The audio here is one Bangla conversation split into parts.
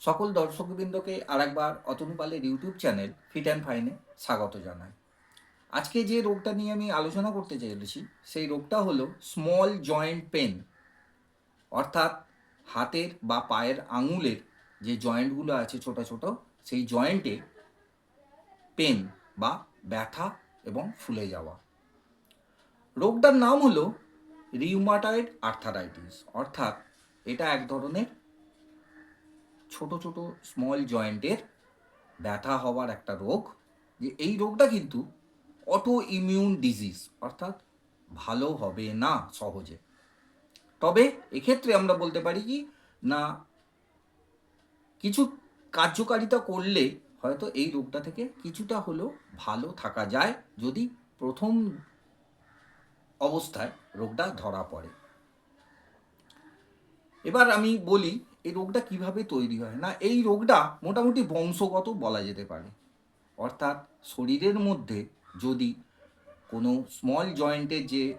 সকল দর্শকবৃন্দকে আরেকবার অতনু পালের ইউটিউব চ্যানেল ফিট অ্যান্ড ফাইনে স্বাগত জানাই। আজকে যে রোগটা নিয়ে আমি আলোচনা করতে চাইছি সেই রোগটা হলো স্মল জয়েন্ট পেন অর্থাৎ হাতের বা পায়ের আঙুলের যে জয়েন্টগুলো আছে ছোট ছোট, সেই জয়েন্টে পেন বা ব্যথা এবং ফুলে যাওয়া। রোগটার নাম হলো রিউমাটয়েড আর্থারাইটিস অর্থাৎ এটা এক ধরনের ছোট ছোট স্মল জয়েন্টের ব্যথা হওয়ার একটা রোগ, যে এই রোগটা কিন্তু অটো ইমিউন ডিজিজ অর্থাৎ ভালো হবে না সহজে। তবে এক্ষেত্রে আমরা বলতে পারি কি, না, কিছু কার্যকারিতা করলে হয়তো এই রোগটা থেকে কিছুটা হলেও ভালো থাকা যায়, যদি প্রথম অবস্থায় রোগটা ধরা পড়ে। এবার আমি বলি এই রোগটা কীভাবে তৈরি হয়? না, এই রোগটা মোটামুটি বংশগত বলা যেতে পারে। অর্থাৎ শরীরের মধ্যে যদি কোনো স্মল জয়েন্টের যে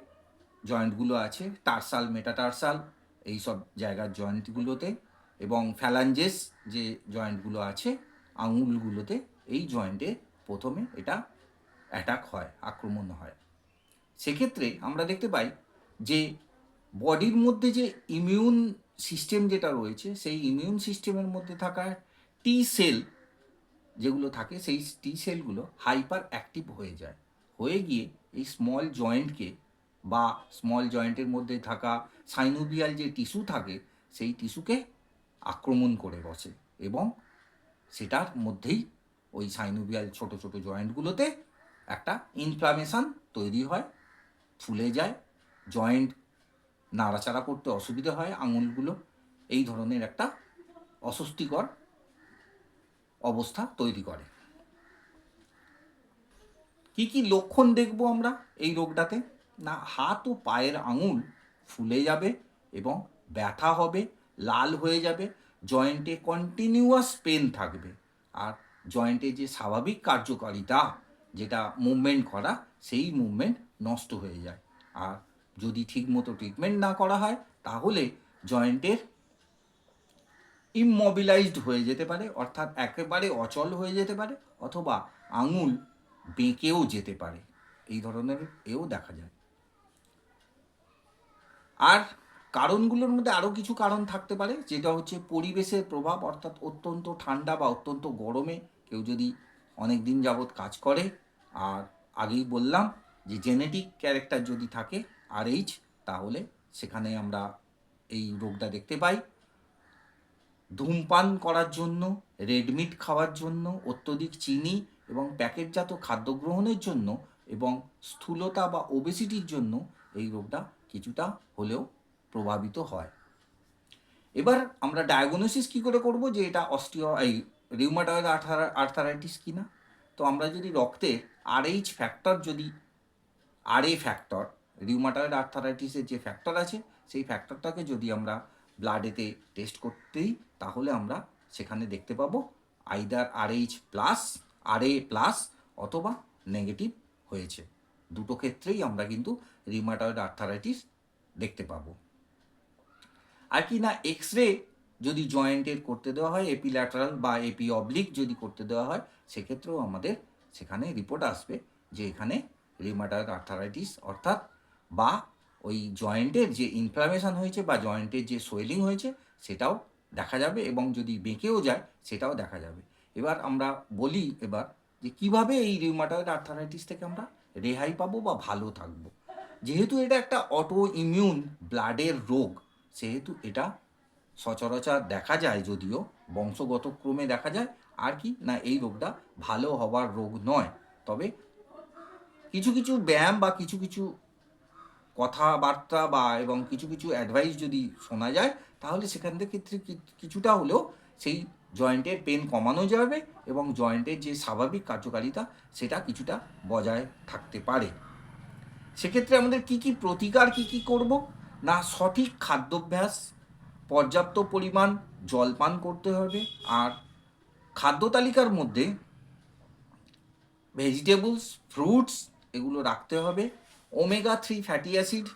জয়েন্টগুলো আছে টার্সাল মেটাটার্সাল এই সব জায়গার জয়েন্টগুলোতে এবং ফ্যালাঞ্জেস যে জয়েন্টগুলো আছে, আঙুলগুলোতে, এই জয়েন্টে প্রথমে এটা অ্যাটাক হয়, আক্রমণ হয়। সেক্ষেত্রে আমরা দেখতে পাই যে বডির মধ্যে যে ইমিউন সিস্টেম যেটা রয়েছে, সেই ইমিউন সিস্টেমের মধ্যে থাকা টি সেল যেগুলো থাকে, সেই টি সেলগুলো হাইপার অ্যাক্টিভ হয়ে যায়। হয়ে গিয়ে এই স্মল জয়েন্টকে বা স্মল জয়েন্টের মধ্যে থাকা সাইনোভিয়াল যে টিস্যু থাকে, সেই টিস্যুকে আক্রমণ করে বসে এবং সেটার মধ্যেই ওই সাইনোভিয়াল ছোট ছোট জয়েন্টগুলোতে একটা ইনফ্লামেশন তৈরি হয়, ফুলে যায়। জয়েন্ট নাড়াচাড়া করতে অসুবিধা হয় আঙুলগুলো। এই ধরনের একটা অস্বস্তিকর অবস্থা তৈরি করে। কি কি লক্ষণ দেখব আমরা এই রোগটাতে? না, হাত ও পায়ের আঙুল ফুলে যাবে এবং ব্যথা হবে, লাল হয়ে যাবে, জয়েন্টে কন্টিনিউয়াস পেন থাকবে। আর জয়েন্টে যে স্বাভাবিক কার্যকারিতা, যেটা মুভমেন্ট করা, সেই মুভমেন্ট নষ্ট হয়ে যায়। আর যদি ঠিকমতো ট্রিটমেন্ট না করা হয়, তাহলে জয়েন্টের ইমমবিলাইজড হয়ে যেতে পারে, অর্থাৎ একেবারে অচল হয়ে যেতে পারে, অথবা আঙুল বেঁকেও যেতে পারে। এই ধরনের এও দেখা যায়। আর কারণগুলোর মধ্যে আরও কিছু কারণ থাকতে পারে, যেটা হচ্ছে পরিবেশের প্রভাব, অর্থাৎ অত্যন্ত ঠান্ডা বা অত্যন্ত গরমে কেউ যদি অনেক দিন যাবৎ কাজ করে, আর আগেই বললাম যে জেনেটিক ক্যারেক্টার যদি থাকে আর এইচ তাহলে সেখানে আমরা এই রোগটা দেখতে পাই। ধূমপান করার জন্য রেডমিট খাওয়ার জন্য, অত্যধিক চিনি এবং প্যাকেটজাত খাদ্য গ্রহণের জন্য এবং স্থূলতা বা ওবেসিটির জন্য এই রোগটা কিছুটা হলেও প্রভাবিত হয়। এবার আমরা ডায়াগনোসিস কি করে করব? যে এটা অস্টিও এই রিউমাটয়েড আর্থারাইটিস কিনা? তো আমরা যদি রক্তে আরএইচ ফ্যাক্টর যদি আর এ ফ্যাক্টর রিউমাটয়েড আর্থারাইটিসের যে ফ্যাক্টর আছে, সেই ফ্যাক্টরটাকে যদি আমরা ব্লাডেতে টেস্ট করতেই তাহলে আমরা সেখানে দেখতে পাবো either R H plus R A plus অথবা নেগেটিভ হয়েছে। দুটো ক্ষেত্রেই আমরা কিন্তু রিউমাটয়েড আর্থারাইটিস দেখতে পাবো। আর কি না এক্স রে যদি জয়েন্টের করতে দেওয়া হয় এপি ল্যাটারাল বা এপি অবলিক যদি করতে দেওয়া হয়, সেক্ষেত্রেও আমাদের সেখানে রিপোর্ট আসবে যে এখানে রিউমাটয়েড আর্থারাইটিস অর্থাৎ বা ওই জয়েন্টের যে ইনফ্লামেশন হয়েছে বা জয়েন্টের যে সোয়েলিং হয়েছে, সেটাও দেখা যাবে এবং যদি বেঁকেও যায়, সেটাও দেখা যাবে। এবার আমরা বলি এবার যে কীভাবে এই রিউমাটয়েড আর্থারাইটিস থেকে আমরা রেহাই পাবো বা ভালো থাকব। যেহেতু এটা একটা অটো ইমিউন ব্লাডের রোগ, সেহেতু এটা সচরাচর দেখা যায় যদিও, বংশগত ক্রমে দেখা যায়, আর কি না এই রোগটা ভালো হবার রোগ নয়। তবে কিছু কিছু ব্যায়াম বা কিছু কিছু কথাবার্তা বা এবং কিছু কিছু অ্যাডভাইস যদি শোনা যায়, তাহলে সেখান থেকে ক্ষেত্রে কিছুটা হলেও সেই জয়েন্টের পেন কমানো যাবে এবং জয়েন্টের যে স্বাভাবিক কার্যকারিতা, সেটা কিছুটা বজায় থাকতে পারে। সেক্ষেত্রে আমাদের কি কি প্রতিকার কি কি করব? না, সঠিক খাদ্যাভ্যাস, পর্যাপ্ত পরিমাণ জলপান করতে হবে আর খাদ্য তালিকার মধ্যে ভেজিটেবলস ফ্রুটস এগুলো রাখতে হবে। ওমেগা থ্রি ফ্যাটি অ্যাসিড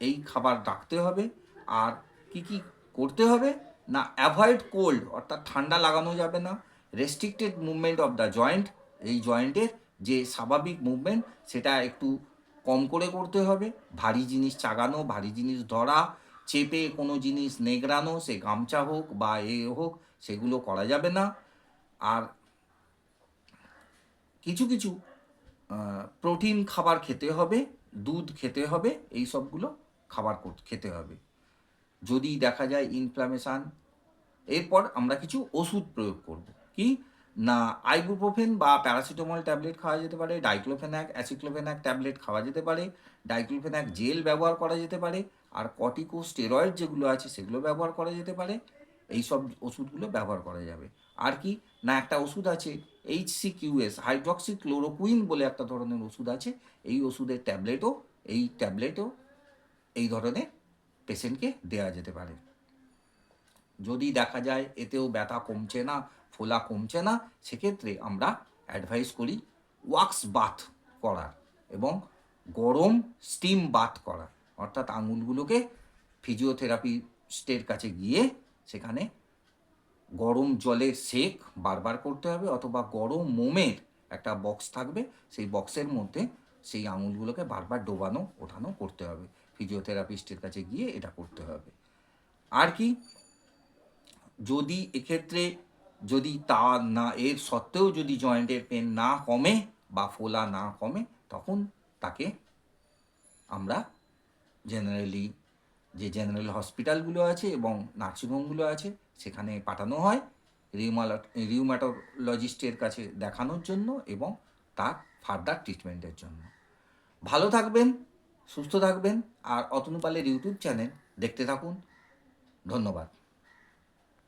এই খাবার রাখতে হবে। আর কি কি করতে হবে? না অ্যাভয়েড কোল্ড অর্থাৎ ঠান্ডা লাগানো যাবে না। Restricted movement of the joint এই জয়েন্টের যে স্বাভাবিক মুভমেন্ট সেটা একটু কম করে করতে হবে। ভারী জিনিস চাগানো, ভারী জিনিস ধরা, চেপে কোনো জিনিস নেগড়ানো, সে গামছা হোক বা এ হোক, সেগুলো করা যাবে না। আর কিছু কিছু প্রোটিন খাবার খেতে হবে, দুধ খেতে হবে, এই সবগুলো খাবার খেতে হবে। যদি দেখা যায় ইনফ্লামেশান এরপর আমরা কিছু ওষুধ প্রয়োগ করব। কি? না আইবুপ্রোফেন বা প্যারাসিটামল ট্যাবলেট খাওয়া যেতে পারে ডাইক্লোফেনাক অ্যাসিক্লোফেনাক ট্যাবলেট খাওয়া যেতে পারে ডাইক্লোফেনাক জেল ব্যবহার করা যেতে পারে, আর কটিকো স্টেরয়েড যেগুলো আছে সেগুলো ব্যবহার করা যেতে পারে। এই সব ওষুধগুলো ব্যবহার করা যাবে। আর কি, না একটা ওষুধ আছে H C QS hydroxychloroquine বলে একটা ধরনের ওষুধ আছে, এই ওষুধের ট্যাবলেটও, এই ট্যাবলেটও এই ধরনের পেশেন্টকে দেওয়া যেতে পারে। যদি দেখা যায় এতেও ব্যথা কমছে না, ফোলা কমছে না, সেক্ষেত্রে আমরা অ্যাডভাইস করি ওয়াক্স বাথ করার এবং গরম স্টিম বাথ করার। অর্থাৎ আঙুলগুলোকে ফিজিওথেরাপিস্টের কাছে গিয়ে সেখানে গরম জলে সেক বারবার করতে হবে অথবা গরম মোমের একটা বক্স থাকবে, সেই বক্সের মধ্যে সেই আঙুলগুলোকে বারবার ডোবানো, ওঠানো করতে হবে। ফিজিওথেরাপিস্টের কাছে গিয়ে এটা করতে হবে। আর কি? যদি এক্ষেত্রে যদি তা না, এর সত্ত্বেও যদি জয়েন্টের পেন না কমে বা ফোলা না কমে, তখন তাকে আমরা জেনারেলি যে জেনারেল হসপিটালগুলো আছে এবং নার্সিংহোমগুলো আছে, সেখানে পাঠানো হয় রিউমালা রিউম্যাটোলজিস্টের কাছে দেখানোর জন্য এবং তার ফার্দার ট্রিটমেন্টের জন্য। ভালো থাকবেন, সুস্থ থাকবেন, আর অতনুপালের ইউটিউব চ্যানেল দেখতে থাকুন। ধন্যবাদ।